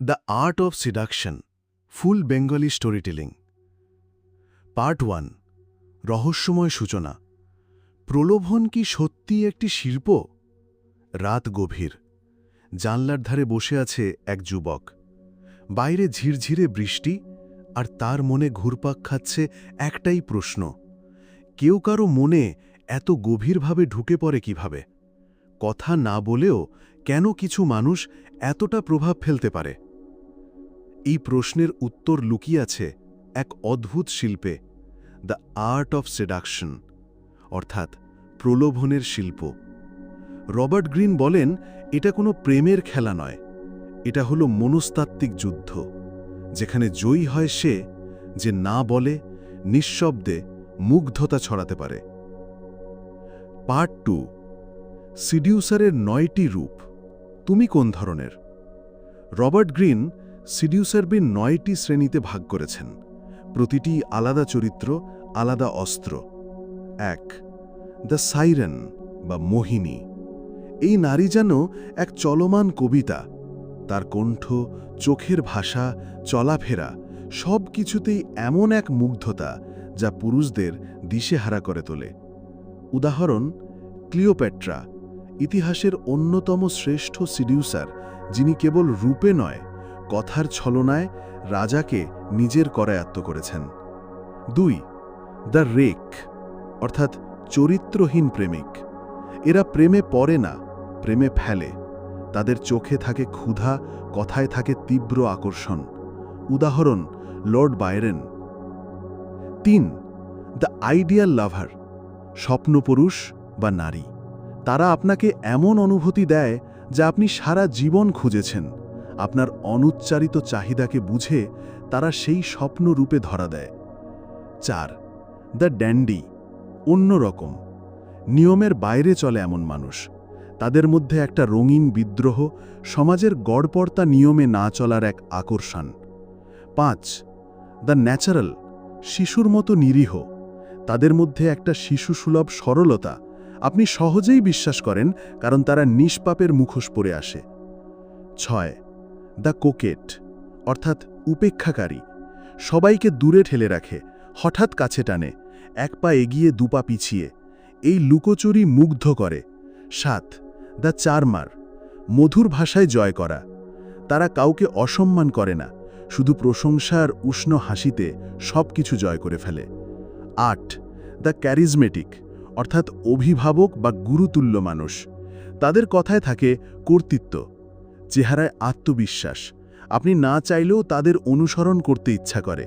The art of seduction, full Bengali storytelling part one, রহস্যময় সূচনা। প্রলোভন কি সত্যি একটি শিল্প? রাত গভীর। জানলার ধারে বসে আছে এক যুবক। বাইরে ঝিরঝিরে বৃষ্টি, আর তার মনে ঘুরপাক খাচ্ছে একটাই প্রশ্ন। কেউ কারও মনে এত গভীরভাবে ঢুকে পড়ে কীভাবে? কথা না বলেও কেন কিছু মানুষ এতটা প্রভাব ফেলতে পারে? এই প্রশ্নের উত্তর লুকিয়ে আছে এক অদ্ভুত শিল্পে, দ্য আর্ট অফ সেডাকশন অর্থাৎ প্রলোভনের শিল্প। রবার্ট গ্রিন বলেন, এটা কোনো প্রেমের খেলা নয়, এটা হলো মনস্তাত্ত্বিক যুদ্ধ, যেখানে জয়ী হয় সে যে না বলে, নিঃশব্দে মুগ্ধতা ছড়াতে পারে। পার্ট টু, সিডিউসারের নয়টি রূপ। তুমি কোন ধরনের? রবার্ট গ্রিন সিডিউসারবিন নয়টি শ্রেণীতে ভাগ করেছেন। প্রতিটি আলাদা চরিত্র, আলাদা অস্ত্র। এক, দ্য সাইরেন বা মোহিনী। এই নারী যেন এক চলমান কবিতা। তার কণ্ঠ, চোখের ভাষা, চলাফেরা সব কিছুতেই এমন এক মুগ্ধতা যা পুরুষদের দিশেহারা করে তোলে। উদাহরণ, ক্লিওপেট্রা, ইতিহাসের অন্যতম শ্রেষ্ঠ সিডিউসার, যিনি কেবল রূপে নয় কথার ছলনায় রাজাকে নিজের করায়ত্ত করেছেন। দুই, দ্য রেক, অর্থাৎ চরিত্রহীন প্রেমিক। এরা প্রেমে পড়ে না, প্রেমে ফেলে। তাদের চোখে থাকে ক্ষুধা, কথায় থাকে তীব্র আকর্ষণ। উদাহরণ, লর্ড বায়রেন তিন, দ্য আইডিয়াল লাভার, স্বপ্নপুরুষ বা নারী। তারা আপনাকে এমন অনুভূতি দেয় যা আপনি সারা জীবন খুঁজেছেন। আপনার অনুচ্চারিত চাহিদাকে বুঝে তারা সেই স্বপ্ন রূপে ধরা দেয়। চার, দ্য ড্যান্ডি অন্যরকম নিয়মের বাইরে চলে এমন মানুষ। তাদের মধ্যে একটা রঙিন বিদ্রোহ, সমাজের গড়পর্তা নিয়মে না চলার এক আকর্ষণ। পাঁচ, দ্য ন্যাচারাল, শিশুর মতো নিরীহ। তাদের মধ্যে একটা শিশুসুলভ সরলতা। আপনি সহজেই বিশ্বাস করেন, কারণ তারা নিষ্পাপের মুখোশ পরে আসে। ছয় দ্য কোকেট, অর্থাৎ উপেক্ষাকারী সবাইকে দূরে ঠেলে রাখে, হঠাৎ কাছে টানে, এক পা এগিয়ে দুপা পিছিয়ে। এই লুকোচুরি মুগ্ধ করে। সাত, দ্য চারমার, মধুর ভাষায় জয় করা। তারা কাউকে অসম্মান করে না, শুধু প্রশংসার উষ্ণ হাসিতে সব কিছু জয় করে ফেলে। আট, দ্য ক্যারিজমেটিক, অর্থাৎ অভিভাবক বা গুরুতুল্য মানুষ। তাদের কথায় থাকে কর্তৃত্ব। চেহারায় আত্মবিশ্বাস। আপনি না চাইলেও তাদের অনুসরণ করতে ইচ্ছা করে।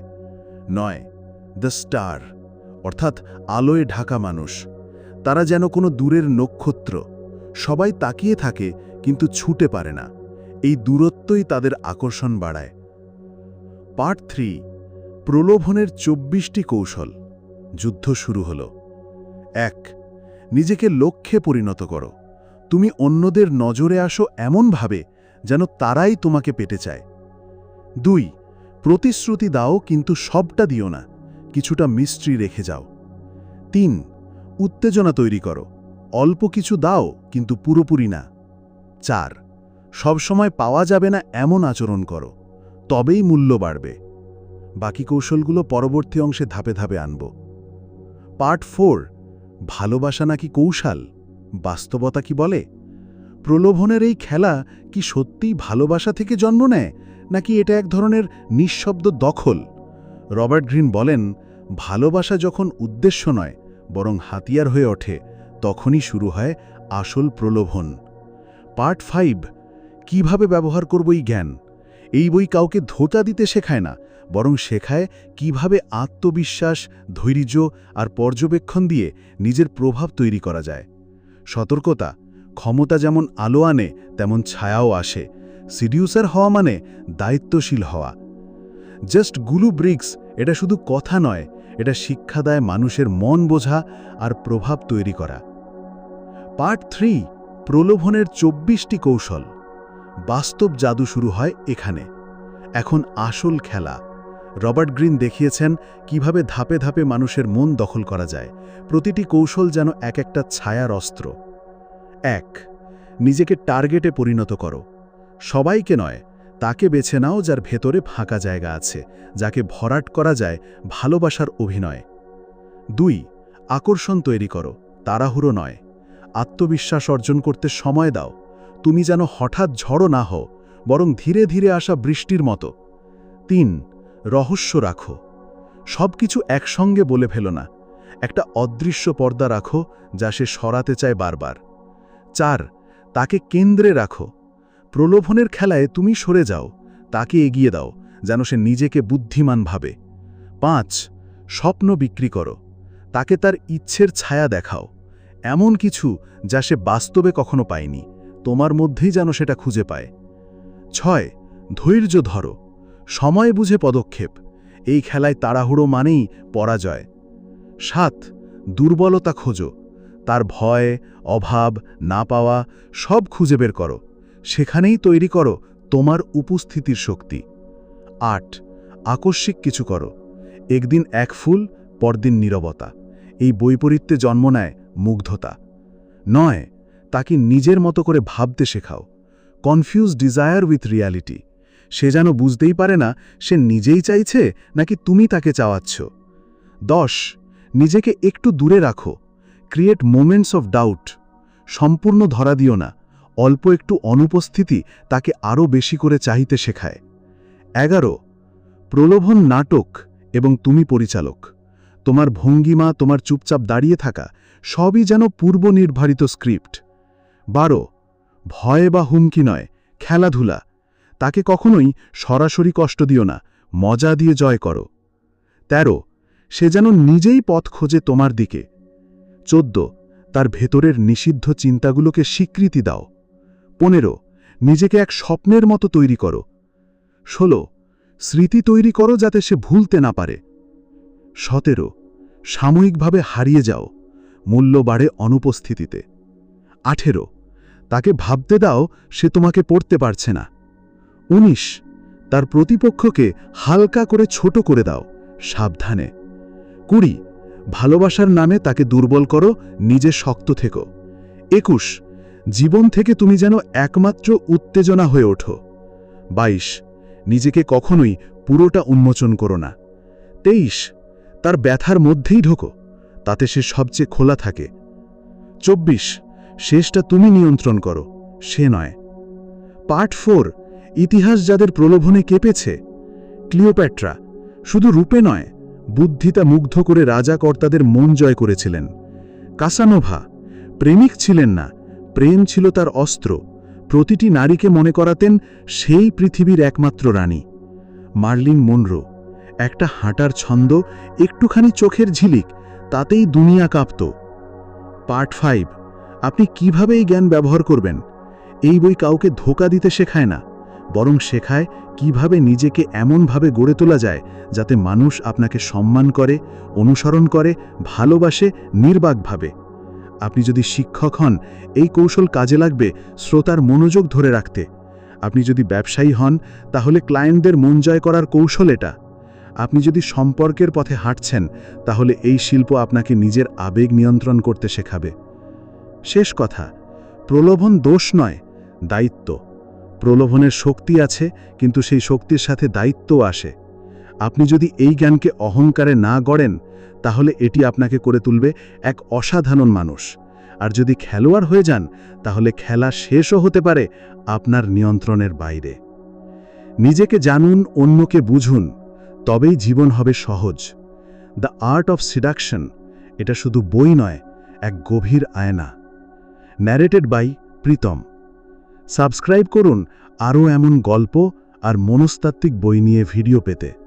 নয় দ্য স্টার অর্থাৎ আলোয় ঢাকা মানুষ। তারা যেন কোনো দূরের নক্ষত্র। সবাই তাকিয়ে থাকে, কিন্তু ছুটে পারে না। এই দূরত্বই তাদের আকর্ষণ বাড়ায়। পার্ট থ্রি প্রলোভনের চব্বিশটি কৌশল। যুদ্ধ শুরু হল। এক, নিজেকে লক্ষ্যে পরিণত করো। তুমি অন্যদের নজরে আসো এমনভাবে যেন তারাই তোমাকে পেতে চায়। দুই, প্রতিশ্রুতি দাও কিন্তু সবটা দিও না, কিছুটা মিস্ট্রি রেখে যাও। তিন, উত্তেজনা তৈরি করো, অল্প কিছু দাও কিন্তু পুরোপুরি না। চার, সবসময় পাওয়া যাবে না এমন আচরণ করো, তবেই মূল্য বাড়বে। বাকি কৌশলগুলো পরবর্তী অংশে ধাপে ধাপে আনব। পার্ট ফোর, ভালোবাসা নাকি কৌশল? বাস্তবতা কি বলে? প্রলোভনের এই খেলা কি সত্যিই ভালোবাসা থেকে জন্ম নেয়, নাকি এটা এক ধরনের নিঃশব্দ দখল? রবার্ট গ্রিন বলেন, ভালোবাসা যখন উদ্দেশ্য নয়, বরং হাতিয়ার হয়ে ওঠে, তখনই শুরু হয় আসল প্রলোভন। পার্ট ফাইভ, কীভাবে ব্যবহার করব এই জ্ঞান? এই বই কাউকে ধোকা দিতে শেখায় না, বরং শেখায় কীভাবে আত্মবিশ্বাস, ধৈর্য আর পর্যবেক্ষণ দিয়ে নিজের প্রভাব তৈরি করা যায়। সতর্কতা ক্ষমতা যেমন আলো আনে, তেমন ছায়াও আসে। সিডিউসার হওয়া মানে দায়িত্বশীল হওয়া। জাস্ট গুলু ব্রিক্স এটা শুধু কথা নয়, এটা শিক্ষা দেয় মানুষের মন বোঝা আর প্রভাব তৈরি করা। পার্ট থ্রি, প্রলোভনের চব্বিশটি কৌশল। বাস্তব জাদু শুরু হয় এখানে। এখন আসল খেলা। রবার্ট গ্রিন দেখিয়েছেন কীভাবে ধাপে ধাপে মানুষের মন দখল করা যায়। প্রতিটি কৌশল যেন এক একটা ছায়ার অস্ত্র। এক, নিজেকে টার্গেটে পরিণত করো। সবাইকে নয়, তাকে বেছে নাও যার ভেতরে ফাঁকা জায়গা আছে, যাকে ভরাট করা যায় ভালোবাসার অভিনয়। দুই, আকর্ষণ তৈরি করো, তাড়াহুড়ো নয়। আত্মবিশ্বাস অর্জন করতে সময় দাও। তুমি যেন হঠাৎ ঝড়ো না হও, বরং ধীরে ধীরে আসা বৃষ্টির মতো। তিন, রহস্য রাখো। সব কিছু একসঙ্গে বলে ফেলো না। একটা অদৃশ্য পর্দা রাখো, যা সে সরাতে চায় বারবার। চার, তাকে কেন্দ্রে রাখো। প্রলোভনের খেলায় তুমি সরে যাও, তাকে এগিয়ে দাও, যেন সে নিজেকে বুদ্ধিমান ভাবে। পাঁচ, স্বপ্ন বিক্রি করো। তাকে তার ইচ্ছের ছায়া দেখাও। এমন কিছু যা সে বাস্তবে কখনো পায়নি, তোমার মধ্যেই যেন সেটা খুঁজে পায়। ছয়, ধৈর্য ধরো। সময় বুঝে পদক্ষেপ। এই খেলায় তাড়াহুড়ো মানেই পরাজয়। সাত, দুর্বলতা খোঁজো। তার ভয়, অভাব, না পাওয়া সব খুঁজে বের করো। সেখানেই তৈরি করো তোমার উপস্থিতির শক্তি। আট, আকস্মিক কিছু করো। একদিন এক ফুল, পরদিন নীরবতা। এই বৈপরীত্যে জন্ম নেয় মুগ্ধতা। নয়, তাকে নিজের মতো করে ভাবতে শেখাও। Confuse desire with reality. সে যেন বুঝতেই পারে না, সে নিজেই চাইছে নাকি তুমি তাকে চাওয়াচ্ছ। দশ, নিজেকে একটু দূরে রাখো। Create moments of doubt. সম্পূর্ণ ধরা দিও না, অল্প একটু অনুপস্থিতি তাকে আরও বেশি করে চাহিতে শেখায়। এগারো, প্রলোভন নাটক এবং তুমি পরিচালক। তোমার ভঙ্গিমা, তোমার চুপচাপ দাঁড়িয়ে থাকা, সবই যেন পূর্ব নির্ধারিত স্ক্রিপ্ট। বারো, ভয় বা হুমকি নয়, খেলাধুলা। তাকে কখনোই সরাসরি কষ্ট দিও না, মজা দিয়ে জয় করো। ১৩ সে যেন নিজেই পথ খোঁজে তোমার দিকে। চোদ্দ, তার ভেতরের নিষিদ্ধ চিন্তাগুলোকে স্বীকৃতি দাও। পনেরো, নিজেকে এক স্বপ্নের মতো তৈরি করো। ষোলো, স্মৃতি তৈরি করো যাতে সে ভুলতে না পারে। সতেরো, সাময়িকভাবে হারিয়ে যাও, মূল্য বাড়ে অনুপস্থিতিতে। আঠেরো, তাকে ভাবতে দাও সে তোমাকে পড়তে পারছে না। ১৯ তার প্রতিপক্ষকে হালকা করে ছোট করে দাও, সাবধানে। কুড়ি ভালোবাসার নামে তাকে দুর্বল করো, নিজে শক্ত থেকো। একুশ, জীবন থেকে তুমি যেন একমাত্র উত্তেজনা হয়ে ওঠো। বাইশ, নিজেকে কখনোই পুরোটা উন্মোচন করো না। তেইশ, তার ব্যথার মধ্যেই ঢোকো, তাতে সে সবচেয়ে খোলা থাকে। চব্বিশ, শেষটা তুমি নিয়ন্ত্রণ করো, সে নয়। পার্ট ফোর, ইতিহাস যাদের প্রলোভনে কেঁপেছে, ক্লিওপ্যাট্রা, শুধু রূপে নয় বুদ্ধিতা মুগ্ধ করে রাজা কর্তাদের মন জয় করেছিলেন। কাসানোভা, প্রেমিক ছিলেন না, প্রেম ছিল তার অস্ত্র। প্রতিটি নারীকে মনে করাতেন সেই পৃথিবীর একমাত্র রানী। মার্লিন মনরো, একটা হাঁটার ছন্দ, একটুখানি চোখের ঝিলিক, তাতেই দুনিয়া কাঁপত। পার্ট ফাইভ, আপনি কীভাবে এই জ্ঞান ব্যবহার করবেন? এই বই কাউকে ধোকা দিতে শেখায় না। বরং শেখায় কীভাবে নিজেকে এমনভাবে গড়ে তোলা যায় যাতে মানুষ আপনাকে সম্মান করে, অনুসরণ করে, ভালোবাসে নির্বাকভাবে আপনি যদি শিক্ষক হন, এই কৌশল কাজে লাগবে শ্রোতার মনোযোগ ধরে রাখতে। আপনি যদি ব্যবসায়ী হন, তাহলে ক্লায়েন্টদের মন জয় করার কৌশল এটা। আপনি যদি সম্পর্কের পথে হাঁটছেন, তাহলে এই শিল্প আপনাকে নিজের আবেগ নিয়ন্ত্রণ করতে শেখাবে। শেষ কথা, প্রলোভন দোষ নয়, দায়িত্ব। প্রলোভনের শক্তি আছে, কিন্তু সেই শক্তির সাথে দায়িত্বও আসে। আপনি যদি এই জ্ঞানকে অহংকারে না গড়েন, তাহলে এটি আপনাকে করে তুলবে এক অসাধারণ মানুষ। আর যদি খেলোয়াড় হয়ে যান, তাহলে খেলা শেষও হতে পারে আপনার নিয়ন্ত্রণের বাইরে। নিজেকে জানুন, অন্যকে বুঝুন, তবেই জীবন হবে সহজ। দ্য আর্ট অফ সিডাকশন, এটা শুধু বই নয়, এক গভীর আয়না। Narrated by Pritam. সাবস্ক্রাইব করুন আরও এমন গল্প আর মনস্তাত্ত্বিক বই নিয়ে ভিডিও পেতে।